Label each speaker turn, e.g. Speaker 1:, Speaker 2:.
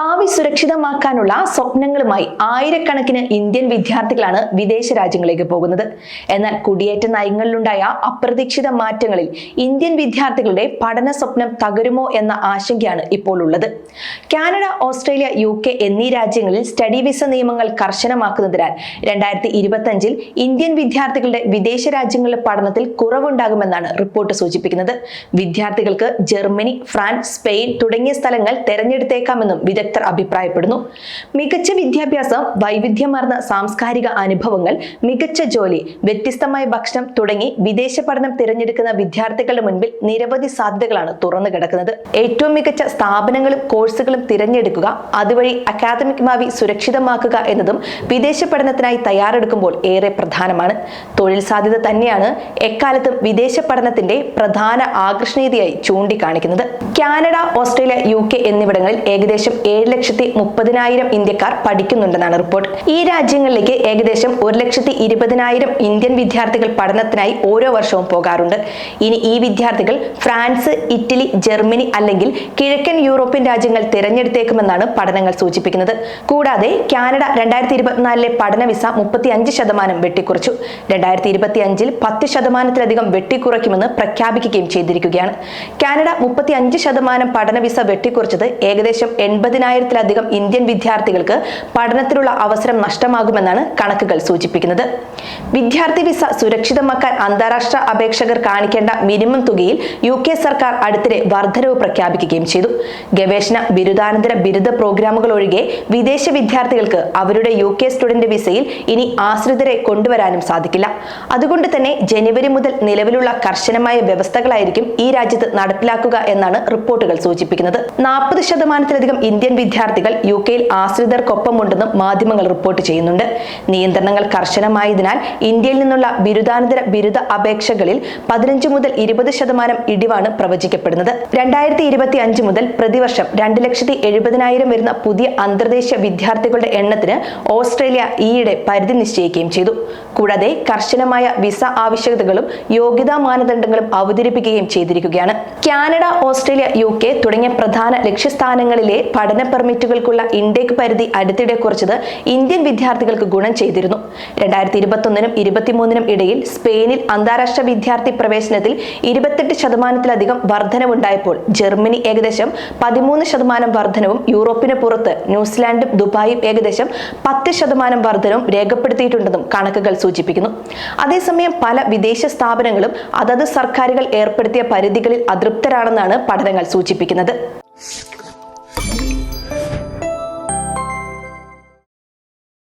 Speaker 1: ഭാവി സുരക്ഷിതമാക്കാനുള്ള സ്വപ്നങ്ങളുമായി ആയിരക്കണക്കിന് ഇന്ത്യൻ വിദ്യാർത്ഥികളാണ് വിദേശ രാജ്യങ്ങളിലേക്ക് പോകുന്നത്. എന്നാൽ കുടിയേറ്റ നയങ്ങളിലുണ്ടായ അപ്രതീക്ഷിത മാറ്റങ്ങളിൽ ഇന്ത്യൻ വിദ്യാർത്ഥികളുടെ പഠന സ്വപ്നം തകരുമോ എന്ന ആശങ്കയാണ് ഇപ്പോൾ ഉള്ളത്. കാനഡ ഓസ്ട്രേലിയ യു കെ എന്നീ രാജ്യങ്ങളിൽ സ്റ്റഡി വിസ നിയമങ്ങൾ കർശനമാക്കുന്നതിനാൽ രണ്ടായിരത്തി ഇരുപത്തഞ്ചിൽ ഇന്ത്യൻ വിദ്യാർത്ഥികളുടെ വിദേശ രാജ്യങ്ങളിലെ പഠനത്തിൽ കുറവുണ്ടാകുമെന്നാണ് റിപ്പോർട്ട് സൂചിപ്പിക്കുന്നത്. വിദ്യാർത്ഥികൾക്ക് ജർമ്മനി ഫ്രാൻസ് സ്പെയിൻ തുടങ്ങിയ സ്ഥലങ്ങൾ തെരഞ്ഞെടുത്തേക്കാമെന്നും വിദഗ്ധർ അഭിപ്രായപ്പെടുന്നു. മികച്ച വിദ്യാഭ്യാസം വൈവിധ്യമാർന്ന സാംസ്കാരിക അനുഭവങ്ങൾ മികച്ച ജോലി വ്യത്യസ്തമായ ഭക്ഷണം തുടങ്ങി വിദേശ പഠനം തിരഞ്ഞെടുക്കുന്ന വിദ്യാർത്ഥികളുടെ മുൻപിൽ നിരവധി സാധ്യതകളാണ് തുറന്നു കിടക്കുന്നത്. ഏറ്റവും മികച്ച സ്ഥാപനങ്ങളും കോഴ്സുകളും തിരഞ്ഞെടുക്കുക അതുവഴി അക്കാദമിക് ഭാവി സുരക്ഷിതമാക്കുക എന്നതും വിദേശ പഠനത്തിനായി തയ്യാറെടുക്കുമ്പോൾ ഏറെ പ്രധാനമാണ്. തൊഴിൽ സാധ്യത തന്നെയാണ് എക്കാലത്തും വിദേശ പഠനത്തിന്റെ പ്രധാന ആകർഷണീയതയായി ചൂണ്ടിക്കാണിക്കുന്നത്. കാനഡ ഓസ്ട്രേലിയ യു കെ എന്നിവിടങ്ങളിൽ ഏകദേശം ഏഴ് ലക്ഷത്തി മുപ്പതിനായിരം ഇന്ത്യക്കാർ പഠിക്കുന്നുണ്ടെന്നാണ് റിപ്പോർട്ട്. ഈ രാജ്യങ്ങളിലേക്ക് ഏകദേശം ഒരു ലക്ഷത്തി ഇരുപതിനായിരം ഇന്ത്യൻ വിദ്യാർത്ഥികൾ പഠനത്തിനായി ഓരോ വർഷവും പോകാറുണ്ട്. ഇനി ഈ വിദ്യാർത്ഥികൾ ഫ്രാൻസ് ഇറ്റലി ജർമ്മനി അല്ലെങ്കിൽ കിഴക്കൻ യൂറോപ്യൻ രാജ്യങ്ങൾ തിരഞ്ഞെടുത്തേക്കുമെന്നാണ് പഠനങ്ങൾ സൂചിപ്പിക്കുന്നത്. കൂടാതെ കാനഡ രണ്ടായിരത്തി ഇരുപത്തിനാലിലെ പഠന വിസ മുപ്പത്തി അഞ്ച് ശതമാനം വെട്ടിക്കുറച്ചു. രണ്ടായിരത്തി ഇരുപത്തി അഞ്ചിൽ പത്ത് ശതമാനത്തിലധികം വെട്ടിക്കുറയ്ക്കുമെന്ന് പ്രഖ്യാപിക്കുകയും ചെയ്തിരിക്കുകയാണ്. കാനഡ മുപ്പത്തി അഞ്ച് ശതമാനം പഠന വിസ വെട്ടിക്കുറച്ചത് ഏകദേശം എൺപതിനായിരത്തിലധികം ഇന്ത്യൻ വിദ്യാർത്ഥികൾക്ക് പഠനത്തിലുള്ള അവസരം നഷ്ടമാകുമെന്നാണ് കണക്കുകൾ സൂചിപ്പിക്കുന്നത്. വിദ്യാർത്ഥി വിസ സുരക്ഷിതമാക്കാൻ അന്താരാഷ്ട്ര അപേക്ഷകർ കാണിക്കേണ്ട മിനിമം തുകയിൽ യു കെ സർക്കാർ അടുത്തിടെ വർധനവ് പ്രഖ്യാപിക്കുകയും ചെയ്തു. ഗവേഷണ ബിരുദാനന്തര ബിരുദ പ്രോഗ്രാമുകൾ ഒഴികെ വിദേശ വിദ്യാർത്ഥികൾക്ക് അവരുടെ യു കെ സ്റ്റുഡന്റ് വിസയിൽ ഇനി ആശ്രിതരെ കൊണ്ടുവരാനും സാധിക്കില്ല. അതുകൊണ്ട് തന്നെ ജനുവരി മുതൽ നിലവിലുള്ള കർശനമായ വ്യവസ്ഥകളായിരിക്കും ഈ രാജ്യത്ത് നടപ്പിലാക്കുക എന്നാണ് റിപ്പോർട്ടുകൾ സൂചിപ്പിക്കുന്നത്. നാൽപ്പത് ശതമാനത്തിലധികം ഇന്ത്യൻ വിദ്യാർത്ഥികൾ യു കെയിൽ ആശ്രിതർക്കൊപ്പമുണ്ടെന്നും മാധ്യമങ്ങൾ റിപ്പോർട്ട് ചെയ്യുന്നുണ്ട്. നിയന്ത്രണങ്ങൾ കർശനമായതിനാൽ ഇന്ത്യയിൽ നിന്നുള്ള ബിരുദാനന്തര ബിരുദ അപേക്ഷകളിൽ പതിനഞ്ച് മുതൽ ഇരുപത് ശതമാനം ഇടിവാണ് പ്രവചിക്കപ്പെടുന്നത്. രണ്ടായിരത്തി ഇരുപത്തി അഞ്ച് മുതൽ പ്രതിവർഷം രണ്ട് ലക്ഷത്തി എഴുപതിനായിരം വരുന്ന പുതിയ അന്തർദേശീയ വിദ്യാർത്ഥികളുടെ എണ്ണത്തിന് ഓസ്ട്രേലിയ ഈയിടെ പരിധി നിശ്ചയിക്കുകയും ചെയ്തു. കൂടാതെ കർശനമായ വിസ ആവശ്യകതകളും യോഗ്യതാ മാനദണ്ഡങ്ങളും അവതരിപ്പിക്കുകയും ചെയ്തിരിക്കുകയാണ്. കാനഡ ഓസ്ട്രേലിയ യു കെ തുടങ്ങിയ പ്രധാന ലക്ഷ്യസ്ഥാനങ്ങളിലെ പഠന പെർമിറ്റുകൾക്കുള്ള ഇൻടേക്ക് പരിധി അടുത്തിടെ കുറച്ചത് ഇന്ത്യൻ വിദ്യാർത്ഥികൾക്ക് ഗുണം ചെയ്തിരുന്നു. രണ്ടായിരത്തി ഇരുപത്തൊന്നിനും ഇരുപത്തിമൂന്നിനും ഇടയിൽ സ്പെയിനിൽ അന്താരാഷ്ട്ര വിദ്യാർത്ഥി പ്രവേശനത്തിൽ ഇരുപത്തെട്ട് ശതമാനത്തിലധികം വർധനവുണ്ടായപ്പോൾ ജർമ്മനി ഏകദേശം പതിമൂന്ന് ശതമാനം വർധനവും യൂറോപ്പിന് പുറത്ത് ന്യൂസിലാൻഡും ദുബായും ഏകദേശം പത്ത് ശതമാനം വർധനവും രേഖപ്പെടുത്തിയിട്ടുണ്ടെന്നും കണക്കുകൾ സൂചിപ്പിക്കുന്നു. അതേസമയം പല വിദേശ സ്ഥാപനങ്ങളും അതത് സർക്കാരുകൾ ഏർപ്പെടുത്തിയ പരിധികളിൽ അതൃപ്തരാണെന്നാണ് പഠനങ്ങൾ സൂചിപ്പിക്കുന്നത്.